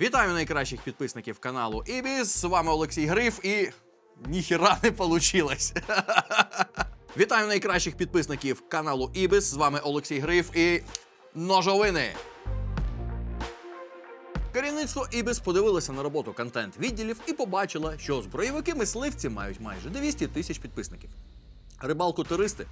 Вітаю найкращих підписників каналу Ібіс. З вами Олексій Гриф і ніхіра не получилось. Вітаю найкращих підписників каналу Ібіс. З вами Олексій Гриф і ножовини. Керівництво Ібіс подивилося на роботу контент-відділів і побачило, що зброєвики мисливці мають майже 200 тисяч підписників. Рибалку туристи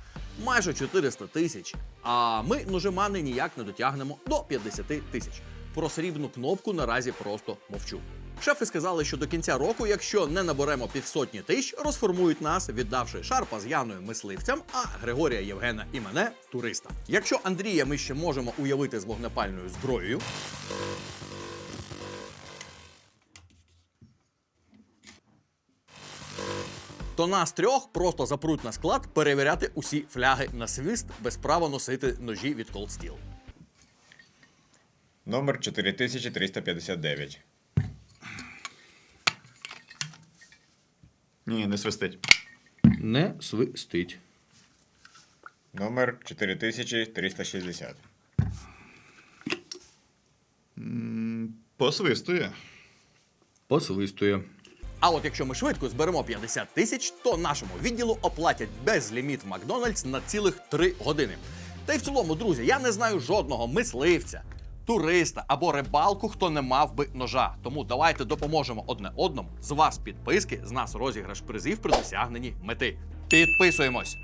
майже 400 тисяч. А ми ножемани ніяк не дотягнемо до 50 тисяч. Про срібну кнопку наразі просто мовчу. Шефи сказали, що до кінця року, якщо не наберемо півсотні тисяч, розформують нас, віддавши Шарпа з Яною мисливцям, а Григорія Євгена і мене туристам. Якщо Андрія ми ще можемо уявити з вогнепальною зброєю, то нас трьох просто запруть на склад перевіряти усі фляги на свист без права носити ножі від Steel. Номер 4359. Ні, не свистить. Не свистить. Номер 4360. Посвистує. Посвистує. А от якщо ми швидко зберемо 50 тисяч, то нашому відділу оплатять безліміт в Макдональдс на цілих 3 години. Та й в цілому, друзі, я не знаю жодного мисливця, туриста або рибалку, хто не мав би ножа. Тому давайте допоможемо одне одному. З вас підписки, з нас розіграш призів при досягненні мети. Підписуємось!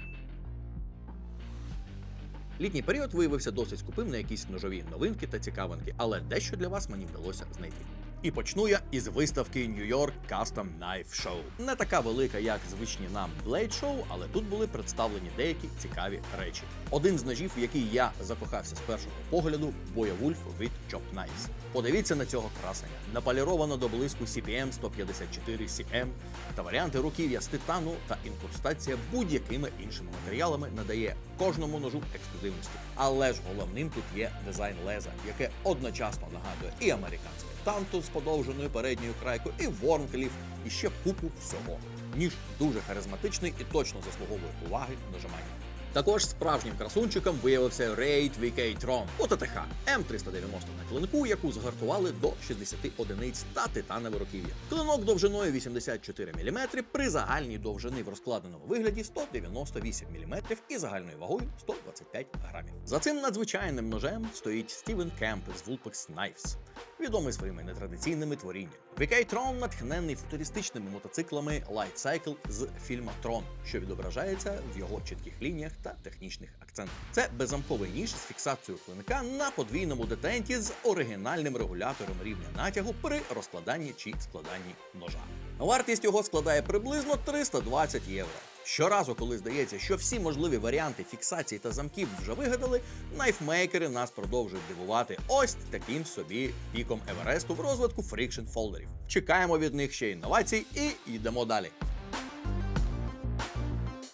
Літній період виявився досить скупим на якісь ножові новинки та цікавинки, але дещо для вас мені вдалося знайти. І почну я із виставки New York Custom Knife Show. Не така велика, як звичні нам Blade Show, але тут були представлені деякі цікаві речі. Один з ножів, в який я закохався з першого погляду, Боявульф від Chop Knives. Подивіться на цього красення. Наполіровано до блиску CPM 154 CM та варіанти руків'я з титану та інкрустація будь-якими іншими матеріалами надає кожному ножу ексклюзивності. Але ж головним тут є дизайн леза, яке одночасно нагадує і американське танту з подовженою передньою крайкою, і Ворнкліф, і ще купу всього. Ніж дуже харизматичний і точно заслуговує уваги нажимання. Також справжнім красунчиком виявився Raid VK Tron ОТТХ М390 на клинку, яку згартували до 60 одиниць та титанове руків'я. Клинок довжиною 84 мм при загальній довжини в розкладеному вигляді 198 мм і загальною вагою 125 грамів. За цим надзвичайним ножем стоїть Стівен Кемп з Vulpex Knives, відомий своїми нетрадиційними творіннями. VK Tron натхнений футуристичними мотоциклами Light Cycle з фільма Трон, що відображається в його чітких лініях та технічних акцентах. Це беззамковий ніж з фіксацією клинка на подвійному детенті з оригінальним регулятором рівня натягу при розкладанні чи складанні ножа. Вартість його складає приблизно 320 євро. Щоразу, коли здається, що всі можливі варіанти фіксації та замків вже вигадали, найфмейкери нас продовжують дивувати ось таким собі піком Евересту в розвитку фрікшн фолдерів. Чекаємо від них ще інновацій і йдемо далі.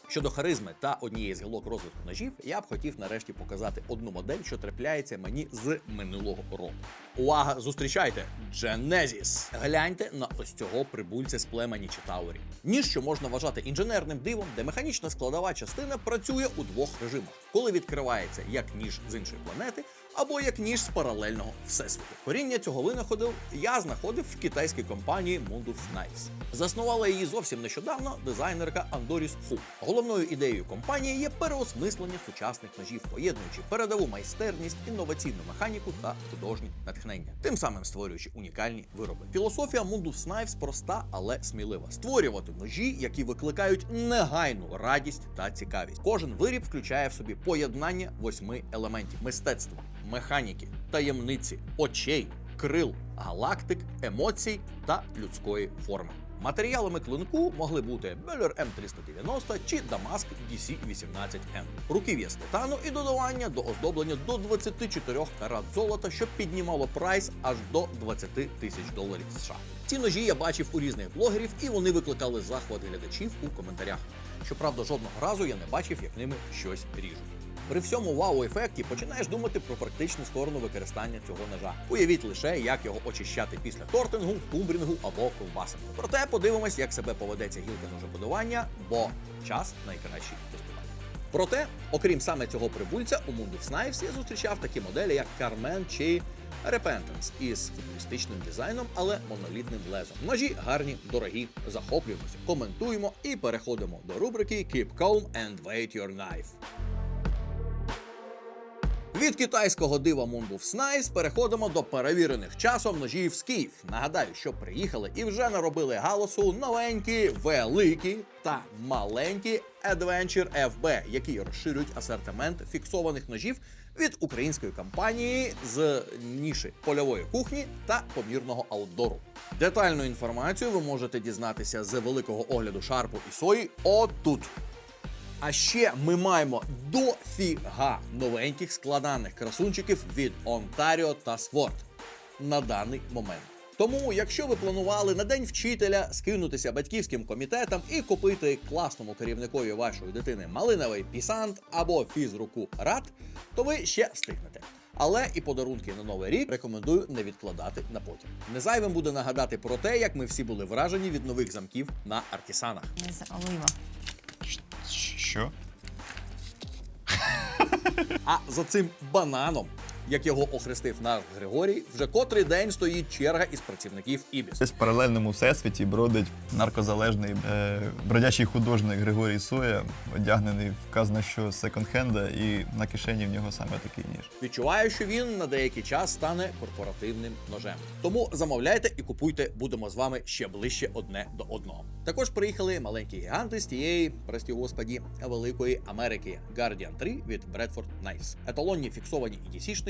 Щодо харизми та однієї з гілок розвитку ножів, я б хотів нарешті показати одну модель, що трапляється мені з минулого року. Увага, зустрічайте! Genesis! Гляньте на ось цього прибульця з племені Читаурі. Ніж, що можна вважати інженерним дивом, де механічна складова частина працює у двох режимах, коли відкривається як ніж з іншої планети, або як ніж з паралельного всесвіту. Коріння цього винаходу я знаходив в китайській компанії Mundus Knives. Заснувала її зовсім нещодавно дизайнерка Андоріс Ху. Головною ідеєю компанії є переосмислення сучасних ножів, поєднуючи передову майстерність, інноваційну механіку та художнє натхнення, тим самим створюючи унікальні вироби. Філософія Mundus Knives проста, але смілива: створювати ножі, які викликають негайну радість та цікавість. Кожен виріб включає в собі поєднання восьми елементів мистецтва, механіки, таємниці, очей, крил, галактик, емоцій та людської форми. Матеріалами клинку могли бути Беллер М390 чи Дамаск DC18M. Руків'я з титану і додавання до оздоблення до 24 карат золота, що піднімало прайс аж до 20 тисяч доларів США. Ці ножі я бачив у різних блогерів, і вони викликали захват глядачів у коментарях. Щоправда, жодного разу я не бачив, як ними щось ріжуть. При всьому вау-ефекті починаєш думати про практичну сторону використання цього ножа. Уявіть лише, як його очищати після тортингу, тумбрінгу або ковбасингу. Проте подивимось, як себе поведеться гілка ножебудування, бо час найкращий тестування. Проте, окрім саме цього прибульця, у Mundus Knives я зустрічав такі моделі, як Carmen чи Repentance із футуристичним дизайном, але монолітним лезом. Ножі гарні, дорогі, захоплюємося, коментуємо і переходимо до рубрики Keep Calm and Wait Your Knife. Від китайського дива Moonwolf Snice переходимо до перевірених часом ножів з Київ. Нагадаю, що приїхали і вже наробили галасу новенькі, великі та маленькі Adventure FB, які розширюють асортимент фіксованих ножів від української компанії з ніші польової кухні та помірного аутдору. Детальну інформацію ви можете дізнатися з великого огляду шарпу і сої отут. А ще ми маємо дофіга новеньких складаних красунчиків від Ontario та Sword на даний момент. Тому, якщо ви планували на день вчителя скинутися батьківським комітетам і купити класному керівникові вашої дитини малиновий пісант або фізруку рад, то ви ще встигнете. Але і подарунки на новий рік рекомендую не відкладати на потім. Не зайвим буде нагадати про те, як ми всі були вражені від нових замків на артісанах. З олива. Що? А за цим бананом, як його охрестив наш Григорій, вже котрий день стоїть черга із працівників Ібіс. Десь в паралельному всесвіті бродить наркозалежний е, бродячий художник Григорій Соя, одягнений вказано, що секонд-хенда, і на кишені в нього саме такий ніж. Відчуваю, що він на деякий час стане корпоративним ножем. Тому замовляйте і купуйте, будемо з вами ще ближче одне до одного. Також приїхали маленькі гіганти з тієї, прості господі, великої Америки Guardian 3 від Bradford Knives. Еталонні фіксовані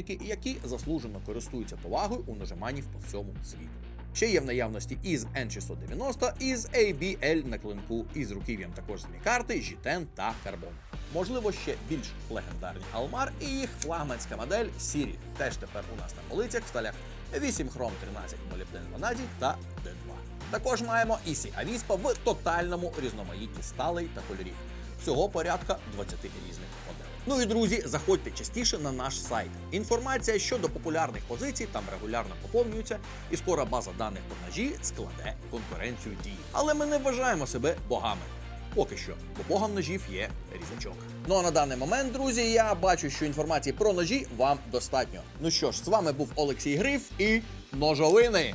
EDC-шники, які заслужено користуються повагою у ножеманів по всьому світу. Ще є в наявності із N690, із ABL на клинку, із руків'ям також з мікарти, G10 та карбон. Можливо, ще більш легендарні Алмар і їх флагманська модель Сірі. Теж тепер у нас на полицях в сталях 8 хром 13 молібден ванаді та D2. Також маємо Ісі Авіспа в тотальному різноманітті сталей та кольорів. Всього порядка 20 різних моделей. Ну і друзі, заходьте частіше на наш сайт. Інформація щодо популярних позицій там регулярно поповнюється, і скоро база даних про ножі складе конкуренцію дії. Але ми не вважаємо себе богами. Поки що, бо богом ножів є різачок. Ну а на даний момент, друзі, я бачу, що інформації про ножі вам достатньо. Ну що ж, з вами був Олексій Гриф і ножовини.